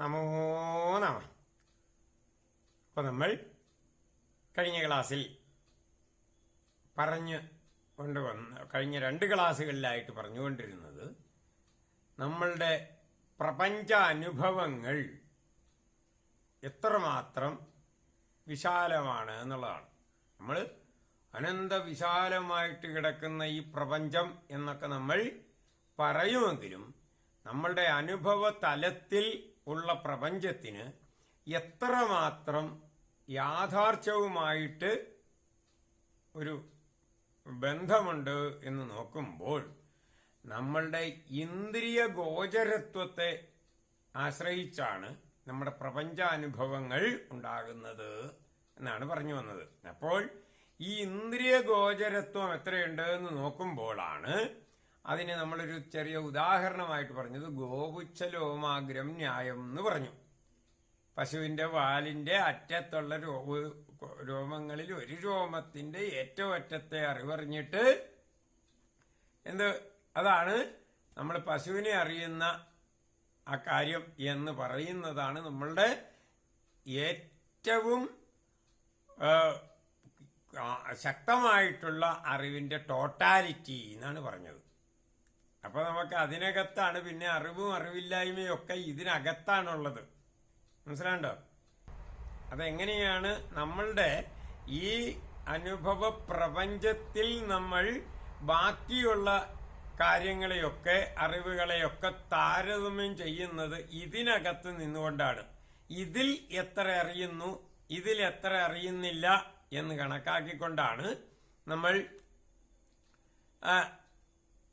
നമോ നമ. അപ്പോൾ നമ്മൾ കഴിഞ്ഞ ക്ലാസ്സിൽ പറഞ്ഞ് കൊണ്ടുവന്ന കഴിഞ്ഞ രണ്ട് ക്ലാസ്സുകളിലായിട്ട് പറഞ്ഞുകൊണ്ടിരുന്നത് നമ്മളുടെ പ്രപഞ്ച അനുഭവങ്ങൾ എത്രമാത്രം വിശാലമാണ് എന്നുള്ളതാണ്. നമ്മൾ അനന്ത വിശാലമായിട്ട് കിടക്കുന്ന ഈ പ്രപഞ്ചം എന്നൊക്കെ നമ്മൾ പറയുമെങ്കിലും നമ്മളുടെ അനുഭവ തലത്തിൽ ഉള്ള പ്രപഞ്ചത്തിന് എത്രമാത്രം യാഥാർത്ഥ്യവുമായിട്ട് ഒരു ബന്ധമുണ്ട് എന്ന് നോക്കുമ്പോൾ നമ്മളുടെ ഇന്ദ്രിയ ഗോചരത്വത്തെ ആശ്രയിച്ചാണ് നമ്മുടെ പ്രപഞ്ചാനുഭവങ്ങൾ ഉണ്ടാകുന്നത് എന്നാണ് പറഞ്ഞു വന്നത്. അപ്പോൾ ഈ ഇന്ദ്രിയ ഗോചരത്വം എത്രയുണ്ട് എന്ന് നോക്കുമ്പോഴാണ് അതിന് നമ്മളൊരു ചെറിയ ഉദാഹരണമായിട്ട് പറഞ്ഞത് ഗോപുച്ഛലോമാഗ്രം ന്യായം എന്ന് പറഞ്ഞു. പശുവിന്റെ വാലിന്റെ അറ്റത്തുള്ള രോമങ്ങളിൽ ഒരു രോമത്തിന്റെ ഏറ്റവും അറ്റത്തെ അറിവറിഞ്ഞിട്ട് എന്ത് അതാണ് നമ്മൾ പശുവിനെ അറിയുന്ന ആ കാര്യം എന്ന് പറയുന്നതാണ് നമ്മളുടെ ഏറ്റവും ശക്തമായിട്ടുള്ള അറിവിന്റെ ടോട്ടാലിറ്റി എന്നാണ് പറഞ്ഞത്. അപ്പൊ നമുക്ക് അതിനകത്താണ് പിന്നെ അറിവും അറിവില്ലായ്മയും ഒക്കെ ഇതിനകത്താണുള്ളത്. മനസ്സിലാണ്ടോ അതെങ്ങനെയാണ് നമ്മളുടെ ഈ അനുഭവ പ്രപഞ്ചത്തിൽ നമ്മൾ ബാക്കിയുള്ള കാര്യങ്ങളെയൊക്കെ അറിവുകളെയൊക്കെ താരതമ്യം ചെയ്യുന്നത് ഇതിനകത്ത് നിന്നുകൊണ്ടാണ്. ഇതിൽ എത്ര അറിയുന്നു ഇതിൽ എത്ര അറിയുന്നില്ല എന്ന് കണക്കാക്കിക്കൊണ്ടാണ് നമ്മൾ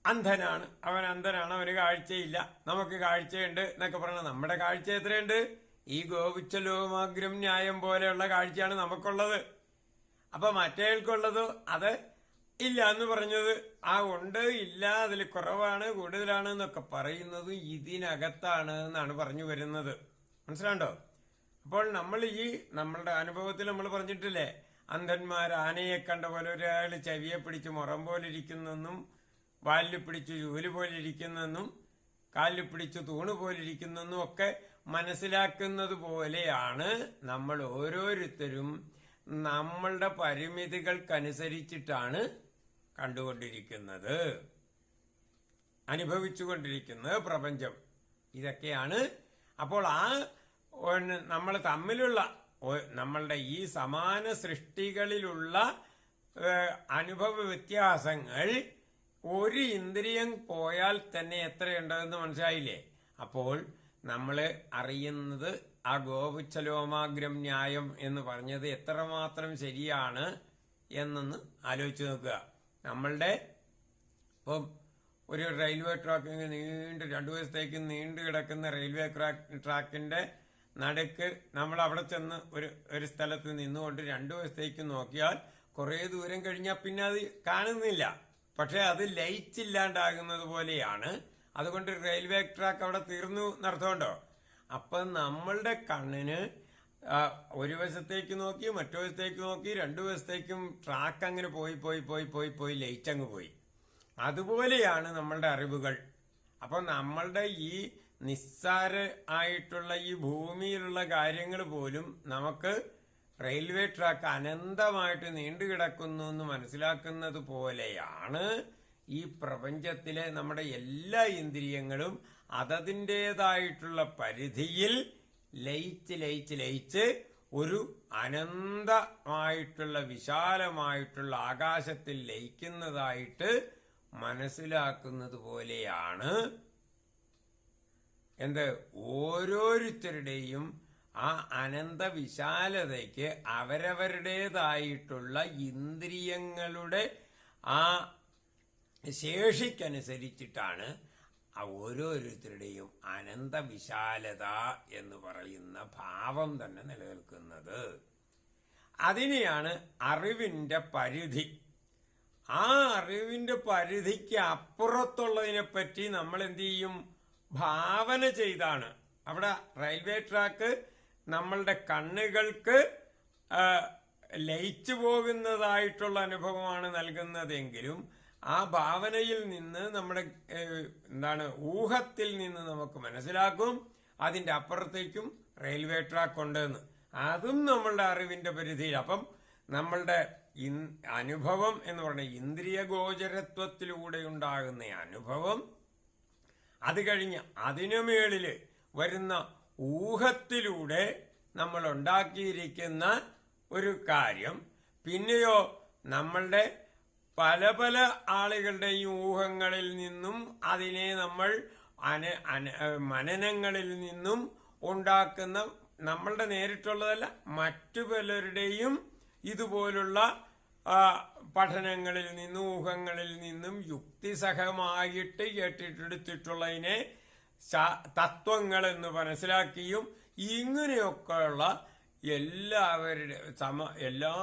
അന്ധനാണ്. അവൻ അന്ധനാണ് അവന് കാഴ്ചയില്ല. നമുക്ക് കാഴ്ചയുണ്ട് എന്നൊക്കെ പറഞ്ഞ നമ്മുടെ കാഴ്ച എത്രയുണ്ട്? ഈ ഗോപിച്ച ലോകമാഗ്രം ന്യായം പോലെയുള്ള കാഴ്ചയാണ് നമുക്കുള്ളത്. അപ്പൊ മറ്റേൾക്കുള്ളത് അത് ഇല്ല എന്ന് പറഞ്ഞത് ആ ഉണ്ട് ഇല്ല അതിൽ കുറവാണ് കൂടുതലാണ് എന്നൊക്കെ പറയുന്നത് ഇതിനകത്താണ് എന്നാണ് പറഞ്ഞു വരുന്നത്. മനസ്സിലാണ്ടോ? അപ്പോൾ നമ്മൾ ഈ നമ്മളുടെ അനുഭവത്തിൽ നമ്മൾ പറഞ്ഞിട്ടില്ലേ അന്ധന്മാർ ആനയെ കണ്ട പോലെ ഒരാൾ ചെവിയെ പിടിച്ച് മുറം പോലെ ഇരിക്കുന്നെന്നും വാലിൽ പിടിച്ച് ജോലി പോലെ ഇരിക്കുന്നെന്നും കാലിൽ പിടിച്ച് തൂണ് പോലെ ഇരിക്കുന്നെന്നും ഒക്കെ മനസ്സിലാക്കുന്നത് പോലെയാണ് നമ്മൾ ഓരോരുത്തരും നമ്മളുടെ പരിമിതികൾക്കനുസരിച്ചിട്ടാണ് കണ്ടുകൊണ്ടിരിക്കുന്നത്. അനുഭവിച്ചുകൊണ്ടിരിക്കുന്നത് പ്രപഞ്ചം. ഇതൊക്കെയാണ്. അപ്പോൾ ആ നമ്മൾ തമ്മിലുള്ള നമ്മളുടെ ഈ സമാന സൃഷ്ടികളിലുള്ള അനുഭവ വ്യത്യാസങ്ങൾ ഒരു ഇന്ദ്രിയം പോയാൽ തന്നെ എത്രയുണ്ടെന്ന് മനസ്സിലായില്ലേ? അപ്പോൾ നമ്മൾ അറിയുന്നത് ആ ഗോപുച്ഛലോമാഗ്രം ന്യായം എന്ന് പറഞ്ഞത് എത്രമാത്രം ശരിയാണ് എന്നൊന്ന് ആലോചിച്ച് നോക്കുക. നമ്മളുടെ ഇപ്പം ഒരു റെയിൽവേ ട്രാക്ക് നീണ്ട് രണ്ടു ദിവസത്തേക്ക് നീണ്ടു കിടക്കുന്ന റെയിൽവേ ട്രാക്ക് ട്രാക്കിന്റെ നടുക്ക് നമ്മൾ അവിടെ ചെന്ന് ഒരു ഒരു സ്ഥലത്ത് നിന്നുകൊണ്ട് രണ്ടു ദിവസത്തേക്ക് നോക്കിയാൽ കുറേ ദൂരം കഴിഞ്ഞാൽ പിന്നെ അത് കാണുന്നില്ല. പക്ഷെ അത് ലൈറ്റ് ഇല്ലാണ്ടാകുന്നത് പോലെയാണ്. അതുകൊണ്ട് റെയിൽവേ ട്രാക്ക് അവിടെ തീർന്നു നടത്തുകൊണ്ടോ അപ്പൊ നമ്മളുടെ കണ്ണിന് ഒരു വശത്തേക്ക് നോക്കി മറ്റു വശത്തേക്ക് നോക്കി രണ്ടു വശത്തേക്കും ട്രാക്ക് അങ്ങനെ പോയി പോയി പോയി പോയി പോയി ലൈറ്റ് അങ്ങ് പോയി. അതുപോലെയാണ് നമ്മളുടെ അറിവുകൾ. അപ്പൊ നമ്മളുടെ ഈ നിസ്സാര ആയിട്ടുള്ള ഈ ഭൂമിയിലുള്ള കാര്യങ്ങൾ പോലും നമുക്ക് റെയിൽവേ ട്രാക്ക് അനന്തമായിട്ട് നീണ്ടുകിടക്കുന്നു എന്ന് മനസ്സിലാക്കുന്നത് പോലെയാണ് ഈ പ്രപഞ്ചത്തിലെ നമ്മുടെ എല്ലാ ഇന്ദ്രിയങ്ങളും അതതിന്റെതായിട്ടുള്ള പരിധിയിൽ ലയിച്ച് ലയിച്ച് ലയിച്ച് ഒരു അനന്തമായിട്ടുള്ള വിശാലമായിട്ടുള്ള ആകാശത്തിൽ ലയിക്കുന്നതായിട്ട് മനസ്സിലാക്കുന്നത് പോലെയാണ്. എന്ത്? ഓരോരുത്തരുടെയും ആ അനന്ത വിശാലതയ്ക്ക് അവരവരുടേതായിട്ടുള്ള ഇന്ദ്രിയങ്ങളുടെ ആ ശേഷിക്കനുസരിച്ചിട്ടാണ് ഓരോരുത്തരുടെയും അനന്ത വിശാലത എന്ന് പറയുന്ന ഭാവം തന്നെ നിലനിൽക്കുന്നത്. അതിനെയാണ് അറിവിന്റെ പരിധി. ആ അറിവിന്റെ പരിധിക്ക് അപ്പുറത്തുള്ളതിനെപ്പറ്റി നമ്മൾ എന്ത് ചെയ്യും ഭാവന ചെയ്താണ്. അവിടെ റെയിൽവേ ട്രാക്ക് നമ്മളുടെ കണ്ണുകൾക്ക് ലയിച്ചു പോകുന്നതായിട്ടുള്ള അനുഭവമാണ് നൽകുന്നതെങ്കിലും ആ ഭാവനയിൽ നിന്ന് നമ്മുടെ എന്താണ് ഊഹത്തിൽ നിന്ന് നമുക്ക് മനസ്സിലാക്കും അതിന്റെ അപ്പുറത്തേക്കും റെയിൽവേ ട്രാക്ക് ഉണ്ടെന്ന്. അതും നമ്മളുടെ അറിവിന്റെ പരിധിയിൽ. അപ്പം നമ്മളുടെ അനുഭവം എന്ന് പറഞ്ഞ ഇന്ദ്രിയ ഗോചരത്വത്തിലൂടെ ഉണ്ടാകുന്ന അനുഭവം അത് കഴിഞ്ഞ് അതിനു മേളിൽ വരുന്ന ഊഹത്തിലൂടെ നമ്മൾ ഉണ്ടാക്കിയിരിക്കുന്ന ഒരു കാര്യം. പിന്നെയോ നമ്മളുടെ പല പല ആളുകളുടെയും ഊഹങ്ങളിൽ നിന്നും അതിനെ നമ്മൾ അന മനനങ്ങളിൽ നിന്നും ഉണ്ടാക്കുന്ന നമ്മളുടെ നേരിട്ടുള്ളതല്ല മറ്റു പലരുടെയും ഇതുപോലുള്ള പഠനങ്ങളിൽ നിന്നും ഊഹങ്ങളിൽ നിന്നും യുക്തിസഹമായിട്ട് കേട്ടിട്ടെടുത്തിട്ടുള്ളതിനെ തത്വങ്ങൾ എന്ന് മനസ്സിലാക്കിയും ഇങ്ങനെയൊക്കെയുള്ള എല്ലാവരുടെ സമ എല്ലാ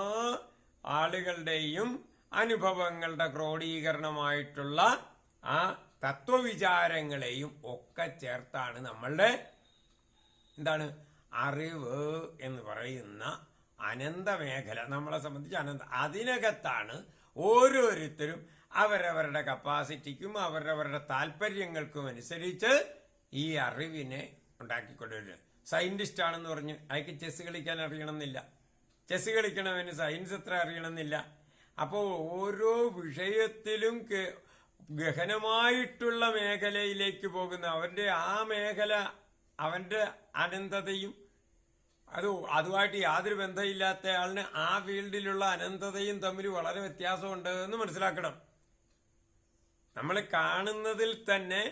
ആളുകളുടെയും അനുഭവങ്ങളുടെ ക്രോഡീകരണമായിട്ടുള്ള ആ തത്വവിചാരങ്ങളെയും ഒക്കെ ചേർത്താണ് നമ്മളുടെ എന്താണ് അറിവ് എന്ന് പറയുന്ന അനന്തമേഖല നമ്മളെ സംബന്ധിച്ച് അനന്ത അതിനകത്താണ് ഓരോരുത്തരും അവരവരുടെ കപ്പാസിറ്റിക്കും അവരവരുടെ താല്പര്യങ്ങൾക്കും അനുസരിച്ച് ഈ അറിവിനെ ഉണ്ടാക്കിക്കൊണ്ടുവരുന്നത് സയന്റിസ്റ്റ് ആണെന്ന് പറഞ്ഞ് അയാൾക്ക് ചെസ് കളിക്കാൻ അറിയണമെന്നില്ല. ചെസ് കളിക്കണവന് സയൻസ് എത്ര അറിയണമെന്നില്ല. അപ്പോൾ ഓരോ വിഷയത്തിലും ഗഹനമായിട്ടുള്ള മേഖലയിലേക്ക് പോകുന്ന അവന്റെ ആ മേഖല അവന്റെ അനന്തതയും അത് അതുമായിട്ട് യാതൊരു ബന്ധമില്ലാത്ത ആളിന് ആ ഫീൽഡിലുള്ള അനന്തതയും തമ്മിൽ വളരെ വ്യത്യാസമുണ്ട് എന്ന് മനസ്സിലാക്കണം. നമ്മൾ കാണുന്നതിൽ തന്നെ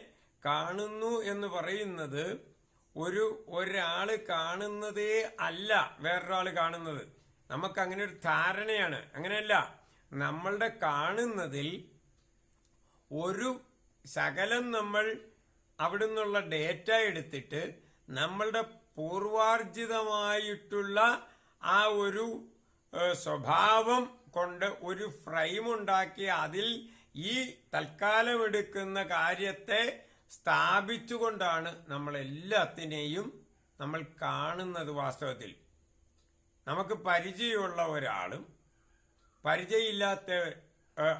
കാണുന്നു എന്ന് പറയുന്നത് ഒരു ഒരാൾ കാണുന്നതേ അല്ല വേറൊരാൾ കാണുന്നത്. നമുക്ക് അങ്ങനെ ഒരു ധാരണയാണ്. അങ്ങനെയല്ല. നമ്മളുടെ കാണുന്നതിൽ ഒരു ശകലം നമ്മൾ അവിടെ നിന്നുള്ള ഡേറ്റ എടുത്തിട്ട് നമ്മളുടെ പൂർവാർജിതമായിട്ടുള്ള ആ ഒരു സ്വഭാവം കൊണ്ട് ഒരു ഫ്രെയിം ഉണ്ടാക്കി അതിൽ ഈ തൽക്കാലം എടുക്കുന്ന കാര്യത്തെ സ്ഥാപിച്ചുകൊണ്ടാണ് നമ്മൾ എല്ലാത്തിനെയും നമ്മൾ കാണുന്നത് വാസ്തവത്തിൽ. നമുക്ക് പരിചയമുള്ള ഒരാളും പരിചയമില്ലാത്ത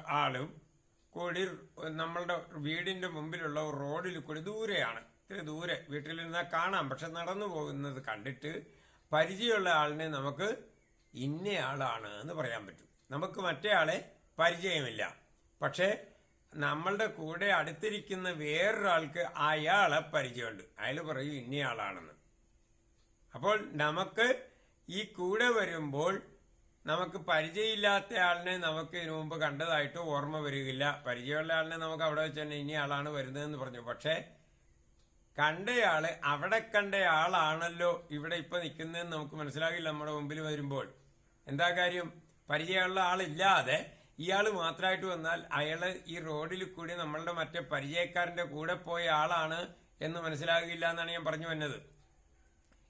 ആളും കൂടി നമ്മളുടെ വീടിന്റെ മുമ്പിലുള്ള റോഡിൽ കൂടി ദൂരെയാണ്. ഇത്തിരി ദൂരെ വീട്ടിൽ നിന്നാൽ കാണാം. പക്ഷെ നടന്നു പോകുന്നത് കണ്ടിട്ട് പരിചയമുള്ള ആളിനെ നമുക്ക് ഇന്നയാളാണ് എന്ന് പറയാൻ പറ്റും. നമുക്ക് മറ്റേ ആളെ പരിചയമില്ല. പക്ഷേ നമ്മളുടെ കൂടെ അടുത്തിരിക്കുന്ന വേറൊരാൾക്ക് അയാളെ പരിചയമുണ്ട്. അയാൾ പറയും ഇന്നയാളാണെന്ന്. അപ്പോൾ നമുക്ക് ഈ കൂടെ വരുമ്പോൾ നമുക്ക് പരിചയമില്ലാത്ത ആളിനെ നമുക്ക് ഇതിനു മുമ്പ് കണ്ടതായിട്ട് ഓർമ്മ വരികയില്ല. പരിചയമുള്ള ആളിനെ നമുക്ക് അവിടെ വെച്ച് തന്നെ ഇനി ആളാണ് വരുന്നതെന്ന് പറഞ്ഞു. പക്ഷേ കണ്ടയാൾ അവിടെ കണ്ട ആളാണല്ലോ ഇവിടെ ഇപ്പം നിൽക്കുന്നതെന്ന് നമുക്ക് മനസ്സിലാകില്ല നമ്മുടെ മുമ്പിൽ വരുമ്പോൾ. എന്താ കാര്യം? പരിചയമുള്ള ആളില്ലാതെ ഇയാൾ മാത്രമായിട്ട് വന്നാൽ അയാൾ ഈ റോഡിൽ കൂടി നമ്മളുടെ മറ്റേ പരിചയക്കാരന്റെ കൂടെ പോയ ആളാണ് എന്ന് മനസ്സിലാകില്ല എന്നാണ് ഞാൻ പറഞ്ഞു വന്നത്.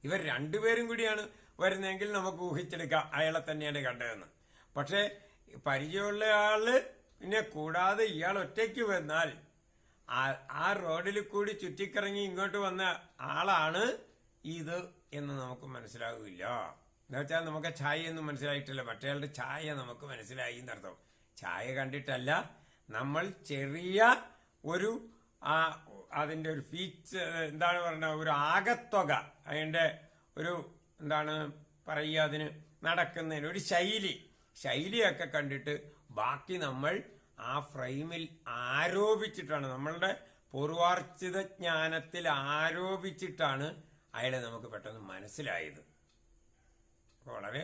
ഇവർ രണ്ടുപേരും കൂടിയാണ് വരുന്നതെങ്കിൽ നമുക്ക് ഊഹിച്ചെടുക്കാം അയാളെ തന്നെയാണ് കണ്ടതെന്ന്. പക്ഷേ പരിചയമുള്ള ആൾ പിന്നെ കൂടാതെ ഇയാൾ ഒറ്റയ്ക്ക് വന്നാൽ ആ- റോഡിൽ കൂടി ചുറ്റിക്കറങ്ങി ഇങ്ങോട്ട് വന്ന ആളാണ് ഇത് എന്ന് നമുക്ക് മനസ്സിലാകില്ല എന്ന് വെച്ചാൽ നമുക്ക് ഛായ ഒന്നും മനസ്സിലായിട്ടില്ല. മറ്റേയാളുടെ ഛായ നമുക്ക് മനസ്സിലായി എന്നർത്ഥം. ചായ കണ്ടിട്ടല്ല. നമ്മൾ ചെറിയ ഒരു ആ അതിന്റെ ഒരു ഫീച്ചർ എന്താണ് പറയുന്നത് ഒരു ആകത്തുക. അതിന്റെ ഒരു എന്താണ് പറയുക അതിന് നടക്കുന്നതിന് ഒരു ശൈലി. ശൈലിയൊക്കെ കണ്ടിട്ട് ബാക്കി നമ്മൾ ആ ഫ്രെയിമിൽ ആരോപിച്ചിട്ടാണ് നമ്മളുടെ പൂർവാർജിത ജ്ഞാനത്തിൽ ആരോപിച്ചിട്ടാണ് അയാളെ നമുക്ക് പെട്ടെന്ന് മനസ്സിലായത്. വളരെ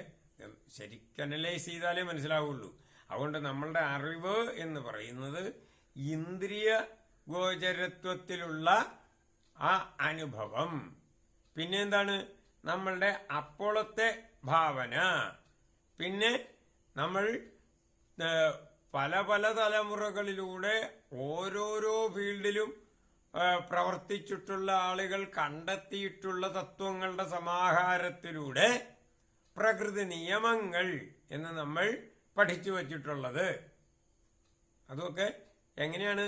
ശരിക്കും അനലൈസ് ചെയ്താലേ മനസ്സിലാവുള്ളൂ. അതുകൊണ്ട് നമ്മളുടെ അറിവ് എന്ന് പറയുന്നത് ഇന്ദ്രിയ ഗോചരത്വത്തിലുള്ള ആ അനുഭവം. പിന്നെ എന്താണ്? നമ്മളുടെ അപ്പോളത്തെ ഭാവന. പിന്നെ നമ്മൾ പല പല തലമുറകളിലൂടെ ഓരോരോ ഫീൽഡിലും പ്രവർത്തിച്ചിട്ടുള്ള ആളുകൾ കണ്ടെത്തിയിട്ടുള്ള തത്വങ്ങളുടെ സമാഹാരത്തിലൂടെ പ്രകൃതി നിയമങ്ങൾ എന്ന് നമ്മൾ പഠിച്ചു വച്ചിട്ടുള്ളത്. അതൊക്കെ എങ്ങനെയാണ്?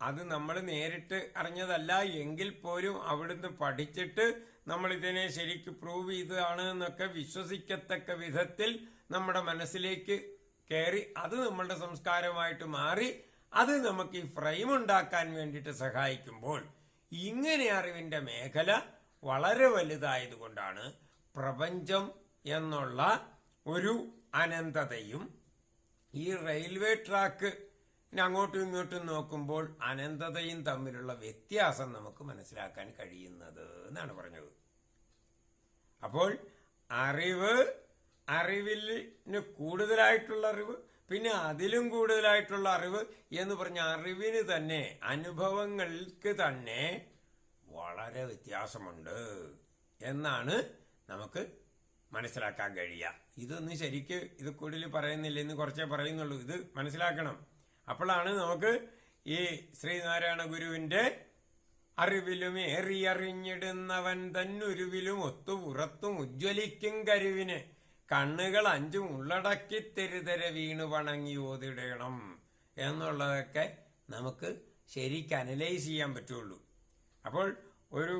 അത് നമ്മൾ നേരിട്ട് അറിഞ്ഞതല്ല. എങ്കിൽ പോലും അവിടുന്ന് പഠിച്ചിട്ട് നമ്മൾ ഇതിനെ ശരിക്ക് പ്രൂവ് ചെയ്തതാണ് എന്നൊക്കെ വിശ്വസിക്കത്തക്ക വിധത്തിൽ നമ്മുടെ മനസ്സിലേക്ക് കയറി അത് നമ്മളുടെ സംസ്കാരമായിട്ട് മാറി അത് നമുക്ക് ഈ ഫ്രെയിം ഉണ്ടാക്കാൻ വേണ്ടിയിട്ട് സഹായിക്കുമ്പോൾ ഇങ്ങനെ അറിവിന്റെ മേഖല വളരെ വലുതായതുകൊണ്ടാണ് പ്രപഞ്ചം എന്നുള്ള ഒരു അനന്തതയും ഈ റെയിൽവേ ട്രാക്ക് അങ്ങോട്ടും ഇങ്ങോട്ടും നോക്കുമ്പോൾ അനന്തതയും തമ്മിലുള്ള വ്യത്യാസം നമുക്ക് മനസ്സിലാക്കാൻ കഴിയുന്നത് എന്നാണ് പറഞ്ഞത്. അപ്പോൾ അറിവ് അറിവിന് കൂടുതലായിട്ടുള്ള അറിവ് പിന്നെ അതിലും കൂടുതലായിട്ടുള്ള അറിവ് എന്ന് പറഞ്ഞ അറിവിന് തന്നെ അനുഭവങ്ങൾക്ക് തന്നെ വളരെ വ്യത്യാസമുണ്ട് എന്നാണ് നമുക്ക് മനസ്സിലാക്കാൻ കഴിയുക ഇതൊന്നും ശരിക്ക് ഇത് കൂടുതൽ പറയുന്നില്ല ഇന്ന് കുറച്ചേ പറയുന്നുള്ളൂ. ഇത് മനസ്സിലാക്കണം. അപ്പോഴാണ് നമുക്ക് ഈ ശ്രീനാരായണ ഗുരുവിന്റെ അറിവിലും ഏറിയറിഞ്ഞിടുന്നവൻ തന്നുരുവിലും ഒത്തു പുറത്തും ഉജ്ജ്വലിക്കും കരുവിന്. കണ്ണുകൾ അഞ്ചും ഉള്ളടക്കി തെരുതര വീണു വണങ്ങി ഓതിടണം എന്നുള്ളതൊക്കെ നമുക്ക് ശരിക്ക് അനലൈസ് ചെയ്യാൻ പറ്റുള്ളൂ. അപ്പോൾ ഒരു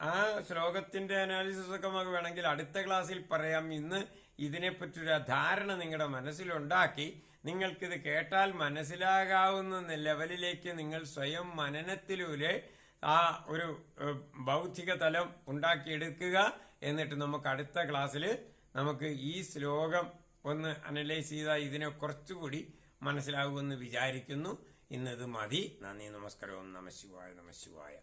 ആ ശ്ലോകത്തിന്റെ അനാലിസിസ് ഒക്കെ നമുക്ക് വേണമെങ്കിൽ അടുത്ത ക്ലാസ്സിൽ പറയാം. ഇന്ന് ഇതിനെപ്പറ്റൊരു ധാരണ നിങ്ങളുടെ മനസ്സിലുണ്ടാക്കി നിങ്ങൾക്കിത് കേട്ടാൽ മനസ്സിലാകാവുന്ന ലെവലിലേക്ക് നിങ്ങൾ സ്വയം മനനത്തിലൂടെ ആ ഒരു ബൗദ്ധിക തലം ഉണ്ടാക്കിയെടുക്കുക എന്നിട്ട് നമുക്ക് അടുത്ത ക്ലാസ്സിൽ നമുക്ക് ഈ ശ്ലോകം ഒന്ന് അനലൈസ് ചെയ്താൽ ഇതിനെ കുറച്ചുകൂടി മനസ്സിലാകുമെന്ന് വിചാരിക്കുന്നു. ഇന്നത് മതി. നന്ദി നമസ്കാരവും നമ ശിവായ നമ ശിവായ.